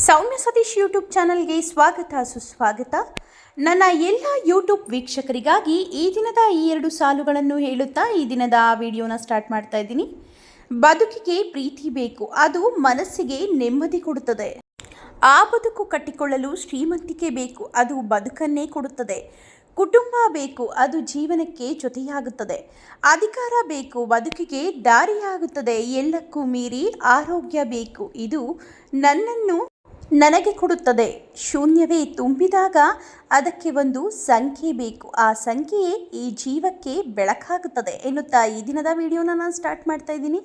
ಸೌಮ್ಯ Satish YouTube ಚಾನಲ್ಗೆ ಸ್ವಾಗತ, ಸುಸ್ವಾಗತ. ನನ್ನ ಎಲ್ಲ ಯೂಟ್ಯೂಬ್ ವೀಕ್ಷಕರಿಗಾಗಿ ಈ ದಿನದ ಈ ಎರಡು ಸಾಲುಗಳನ್ನು ಹೇಳುತ್ತಾ ಈ ದಿನದ ವಿಡಿಯೋನ ಸ್ಟಾರ್ಟ್ ಮಾಡ್ತಾ ಇದ್ದೀನಿ. ಬದುಕಿಗೆ ಪ್ರೀತಿ ಬೇಕು, ಅದು ಮನಸ್ಸಿಗೆ ನೆಮ್ಮದಿ ಕೊಡುತ್ತದೆ. ಆ ಬದುಕು ಕಟ್ಟಿಕೊಳ್ಳಲು ಶ್ರೀಮಂತಿಕೆ ಬೇಕು, ಅದು ಬದುಕನ್ನೇ ಕೊಡುತ್ತದೆ. ಕುಟುಂಬ ಬೇಕು, ಅದು ಜೀವನಕ್ಕೆ ಜೊತೆಯಾಗುತ್ತದೆ. ಅಧಿಕಾರ ಬೇಕು, ಬದುಕಿಗೆ ದಾರಿಯಾಗುತ್ತದೆ. ಎಲ್ಲಕ್ಕೂ ಮೀರಿ ಆರೋಗ್ಯ ಬೇಕು, ಇದು ನನ್ನನ್ನು ನನಗೆ ಕೊಡುತ್ತದೆ. ಶೂನ್ಯವೇ ತುಂಬಿದಾಗ ಅದಕ್ಕೆ ಒಂದು ಸಂಖ್ಯೆ ಬೇಕು. ಆ ಸಂಖ್ಯೆಯೇ ಈ ಜೀವಕ್ಕೆ ಬೆಳಕಾಗುತ್ತದೆ ಎನ್ನುತ್ತಾ ಈ ದಿನದ ವಿಡಿಯೋನ ನಾನು ಸ್ಟಾರ್ಟ್ ಮಾಡ್ತಾ ಇದ್ದೀನಿ.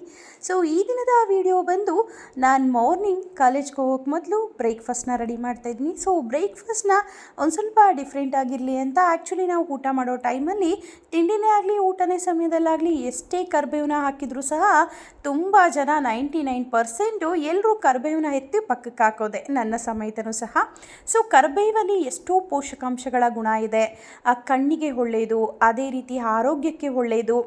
ಸೊ ಈ ದಿನದ ವಿಡಿಯೋ ಬಂದು ನಾನು ಮಾರ್ನಿಂಗ್ ಕಾಲೇಜ್ಗೆ ಹೋಗೋಕೆ ಮೊದಲು ಬ್ರೇಕ್ಫಾಸ್ಟ್ನ ರೆಡಿ ಮಾಡ್ತಾ ಇದ್ದೀನಿ. ಸೊ ಬ್ರೇಕ್ಫಾಸ್ಟ್ನ ಒಂದು ಸ್ವಲ್ಪ ಡಿಫ್ರೆಂಟ್ ಆಗಿರಲಿ ಅಂತ ಆ್ಯಕ್ಚುಲಿ ನಾವು ಊಟ ಮಾಡೋ ಟೈಮಲ್ಲಿ ತಿಂಡಿನೇ ಆಗಲಿ, ಊಟನೇ ಸಮಯದಲ್ಲಾಗಲಿ ಎಷ್ಟೇ ಕರ್ಬೇವನ್ನ ಹಾಕಿದರೂ ಸಹ ತುಂಬ ಜನ ನೈಂಟಿ ನೈನ್ ಪರ್ಸೆಂಟು ಎಲ್ಲರೂ ಕರ್ಬೇವನ್ನ ಎತ್ತಿ ಪಕ್ಕಕ್ಕೆ ಹಾಕೋದೆ. ನನ್ನ ಸಮೇತನೂ ಸಹ. ಸೊ ಕರ್ಬೇವಲ್ಲಿ ಎಷ್ಟೋ ಪೋಷಕಾಂಶಗಳ ಗುಣ ಇದೆ. ಆ ಕಣ್ಣಿಗೆ ಒಳ್ಳೆಯದು, ಅದೇ ರೀತಿ ಆರೋಗ್ಯಕ್ಕೆ ಒಳ್ಳೆಯದು.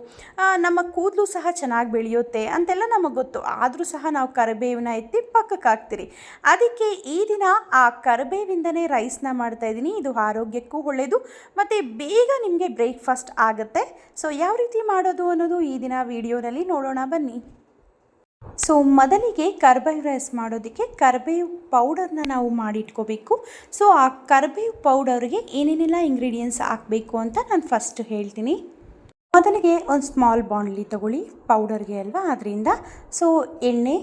ನಮ್ಮ ಕೂದಲು ಸಹ ಚೆನ್ನಾಗಿ ಬೆಳೆಯುತ್ತೆ ಅಂತೆಲ್ಲ ನಮಗೆ ಗೊತ್ತು. ಆದರೂ ಸಹ ನಾವು ಕರಿಬೇವಿನ ಎತ್ತಿ ಪಕ್ಕಕ್ಕೆ ಹಾಕ್ತೀರಿ. ಅದಕ್ಕೆ ಈ ದಿನ ಆ ಕರಿಬೇವಿಂದನೇ ರೈಸ್ನ ಮಾಡ್ತಾ ಇದ್ದೀನಿ. ಇದು ಆರೋಗ್ಯಕ್ಕೂ ಒಳ್ಳೆಯದು. ಮತ್ತು ಬೇಗ ನಿಮಗೆ ಬ್ರೇಕ್ಫಾಸ್ಟ್ ಆಗುತ್ತೆ. ಸೊ ಯಾವ ರೀತಿ ಮಾಡೋದು ಅನ್ನೋದು ಈ ದಿನ ವಿಡಿಯೋನಲ್ಲಿ ನೋಡೋಣ ಬನ್ನಿ. ಸೊ ಮೊದಲಿಗೆ ಕರ್ಬೇವು ರೈಸ್ ಮಾಡೋದಕ್ಕೆ ಕರ್ಬೇವು ಪೌಡರ್ನ ನಾವು ಮಾಡಿಟ್ಕೋಬೇಕು. ಸೊ ಆ ಕರ್ಬೇವು ಪೌಡರ್ಗೆ ಏನೇನೆಲ್ಲ ಇಂಗ್ರೀಡಿಯೆಂಟ್ಸ್ ಹಾಕಬೇಕು ಅಂತ ನಾನು ಫಸ್ಟ್ ಹೇಳ್ತೀನಿ. ಮೊದಲಿಗೆ ಒಂದು ಸ್ಮಾಲ್ ಬಾಂಡ್ಲಿ ತಗೊಳ್ಳಿ ಪೌಡರ್ಗೆ ಅಲ್ವಾ? ಅದರಿಂದ. ಸೊ ಎಣ್ಣೆ,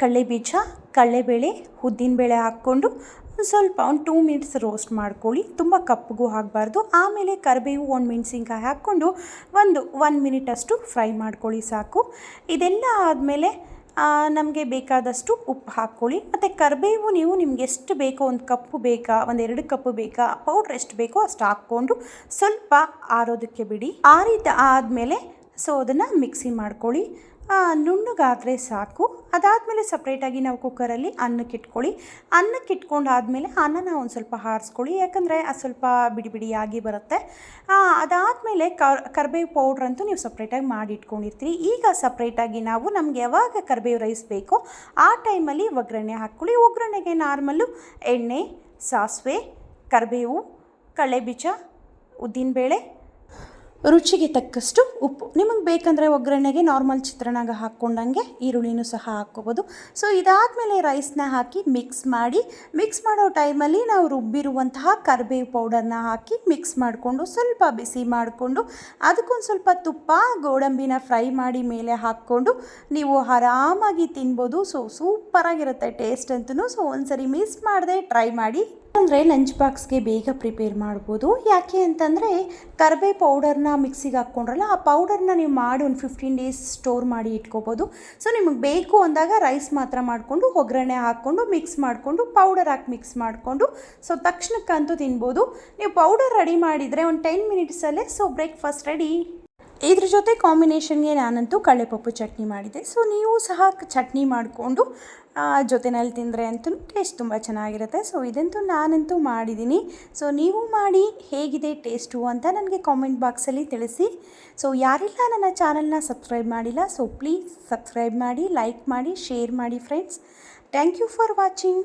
ಕಡಲೆಬೀಜ, ಕಡಲೆಬೇಳೆ, ಉದ್ದಿನಬೇಳೆ ಹಾಕ್ಕೊಂಡು ಒಂದು ಸ್ವಲ್ಪ, ಒಂದು ಟೂ ಮಿನಿಟ್ಸ್ ರೋಸ್ಟ್ ಮಾಡ್ಕೊಳ್ಳಿ. ತುಂಬ ಕಪ್ಪಗೂ ಆಗಬಾರ್ದು. ಆಮೇಲೆ ಕರಿಬೇವು, ಒಂದು ಮೆಣಸಿನ್ಕಾಯಿ ಹಾಕ್ಕೊಂಡು ಒಂದು ಒನ್ ಮಿನಿಟ್ ಅಷ್ಟು ಫ್ರೈ ಮಾಡ್ಕೊಳ್ಳಿ ಸಾಕು. ಇದೆಲ್ಲ ಆದಮೇಲೆ ನಮಗೆ ಬೇಕಾದಷ್ಟು ಉಪ್ಪು ಹಾಕ್ಕೊಳ್ಳಿ. ಮತ್ತು ಕರಿಬೇವು ನೀವು ನಿಮ್ಗೆ ಎಷ್ಟು ಬೇಕೋ ಒಂದು ಕಪ್ಪು ಬೇಕಾ, ಒಂದು ಎರಡು ಕಪ್ಪು ಬೇಕಾ ಪೌಡ್ರ್ ಎಷ್ಟು ಬೇಕೋ ಅಷ್ಟು ಹಾಕ್ಕೊಂಡು ಸ್ವಲ್ಪ ಆರೋದಕ್ಕೆ ಬಿಡಿ. ಆರಿದ ಆದಮೇಲೆ ಸೊ, ಅದನ್ನು ಮಿಕ್ಸಿ ಮಾಡ್ಕೊಳ್ಳಿ. ನುಣ್ಣಗಾದರೆ ಸಾಕು. ಅದಾದಮೇಲೆ ಸಪ್ರೇಟಾಗಿ ನಾವು ಕುಕ್ಕರಲ್ಲಿ ಅನ್ನಕ್ಕೆ ಇಟ್ಕೊಳ್ಳಿ. ಅನ್ನಕ್ಕೆ ಇಟ್ಕೊಂಡಾದಮೇಲೆ ಅನ್ನನ ಒಂದು ಸ್ವಲ್ಪ ಹಾರಿಸ್ಕೊಳ್ಳಿ. ಯಾಕಂದರೆ ಅದು ಸ್ವಲ್ಪ ಬಿಡಿ ಬಿಡಿಯಾಗಿ ಬರುತ್ತೆ. ಅದಾದಮೇಲೆ ಕರ್ ಕರ್ಬೇವು ಪೌಡ್ರ್ ಅಂತೂ ನೀವು ಸಪ್ರೇಟಾಗಿ ಮಾಡಿ ಇಟ್ಕೊಂಡಿರ್ತೀರಿ. ಈಗ ಸಪ್ರೇಟಾಗಿ ನಾವು ನಮಗೆ ಯಾವಾಗ ಕರ್ಬೇವು ರೈಸ್ ಬೇಕೋ ಆ ಟೈಮಲ್ಲಿ ಒಗ್ಗರಣೆ ಹಾಕ್ಕೊಳ್ಳಿ. ಒಗ್ಗರಣೆಗೆ ನಾರ್ಮಲ್ಲು ಎಣ್ಣೆ, ಸಾಸಿವೆ, ಕರಿಬೇವು, ಕಡಲೆಬೀಜ, ಉದ್ದಿನಬೇಳೆ ರುಚಿಗೆ ತಕ್ಕಷ್ಟು ಉಪ್ಪು. ನಿಮಗೆ ಬೇಕಂದರೆ ಒಗ್ಗರಣೆಗೆ ನಾರ್ಮಲ್ ಚಿತ್ರಾನ್ನಾಗ ಹಾಕ್ಕೊಂಡಂಗೆ ಈರುಳ್ಳಿನೂ ಸಹ ಹಾಕ್ಕೋಬೋದು. ಸೊ ಇದಾದಮೇಲೆ ರೈಸ್ನ ಹಾಕಿ ಮಿಕ್ಸ್ ಮಾಡಿ ಮಿಕ್ಸ್ ಮಾಡೋ ಟೈಮಲ್ಲಿ ನಾವು ರುಬ್ಬಿರುವಂತಹ ಕರಿಬೇವು ಪೌಡರ್ನ ಹಾಕಿ ಮಿಕ್ಸ್ ಮಾಡಿಕೊಂಡು ಸ್ವಲ್ಪ ಬಿಸಿ ಮಾಡಿಕೊಂಡು ಅದಕ್ಕೊಂದು ಸ್ವಲ್ಪ ತುಪ್ಪ, ಗೋಡಂಬಿನ ಫ್ರೈ ಮಾಡಿ ಮೇಲೆ ಹಾಕ್ಕೊಂಡು ನೀವು ಆರಾಮಾಗಿ ತಿನ್ಬೋದು. ಸೊ ಸೂಪರಾಗಿರುತ್ತೆ ಟೇಸ್ಟ್ ಅಂತೂ ಸೊ ಒಂದ್ಸರಿ ಮಿಸ್ ಮಾಡದೆ ಟ್ರೈ ಮಾಡಿ ಅಂದರೆ ಲಂಚ್ ಬಾಕ್ಸ್ಗೆ ಬೇಗ ಪ್ರಿಪೇರ್ ಮಾಡ್ಬೋದು. ಯಾಕೆ ಅಂತಂದರೆ ಕರ್ಬೇ ಪೌಡರ್ನ ಮಿಕ್ಸಿಗೆ ಹಾಕ್ಕೊಂಡ್ರಲ್ಲ, ಆ ಪೌಡರ್ನ ನೀವು ಮಾಡಿ ಒಂದು ಫಿಫ್ಟೀನ್ ಡೇಸ್ ಸ್ಟೋರ್ ಮಾಡಿ ಇಟ್ಕೋಬೋದು. ಸೊ ನಿಮಗೆ ಬೇಕು ಅಂದಾಗ ರೈಸ್ ಮಾತ್ರ ಮಾಡಿಕೊಂಡು, ಒಗ್ಗರಣೆ ಹಾಕ್ಕೊಂಡು ಮಿಕ್ಸ್ ಮಾಡಿಕೊಂಡು ಪೌಡರ್ ಹಾಕಿ ಮಿಕ್ಸ್ ಮಾಡಿಕೊಂಡು ಸೊ ತಕ್ಷಣಕ್ಕಂತೂ ತಿನ್ಬೋದು. ನೀವು ಪೌಡರ್ ರೆಡಿ ಮಾಡಿದರೆ ಒಂದು ಟೆನ್ ಮಿನಿಟ್ಸಲ್ಲೇ ಸೊ ಬ್ರೇಕ್ಫಾಸ್ಟ್ ರೆಡಿ ಇದ್ರ ಜೊತೆ ಕಾಂಬಿನೇಷನ್ಗೆ ನಾನಂತೂ ಕಳೆಪಪ್ಪು ಚಟ್ನಿ ಮಾಡಿದೆ. ಸೊ ನೀವು ಸಹ ಚಟ್ನಿ ಮಾಡಿಕೊಂಡು ಜೊತೆನಲ್ಲಿ ತಿಂದರೆ ಅಂತೂ ಟೇಸ್ಟ್ ತುಂಬ ಚೆನ್ನಾಗಿರುತ್ತೆ. ಸೊ ಇದಂತೂ ನಾನಂತೂ ಮಾಡಿದ್ದೀನಿ. ಸೊ ನೀವು ಮಾಡಿ ಹೇಗಿದೆ ಟೇಸ್ಟು ಅಂತ ನನಗೆ ಕಾಮೆಂಟ್ ಬಾಕ್ಸಲ್ಲಿ ತಿಳಿಸಿ. ಸೊ ಯಾರೆಲ್ಲ, ನನ್ನ ಚಾನಲ್ನ ಸಬ್ಸ್ಕ್ರೈಬ್ ಮಾಡಿಲ್ಲ ಸೊ ಪ್ಲೀಸ್ ಸಬ್ಸ್ಕ್ರೈಬ್ ಮಾಡಿ ಲೈಕ್ ಮಾಡಿ ಶೇರ್ ಮಾಡಿ friends thank you for watching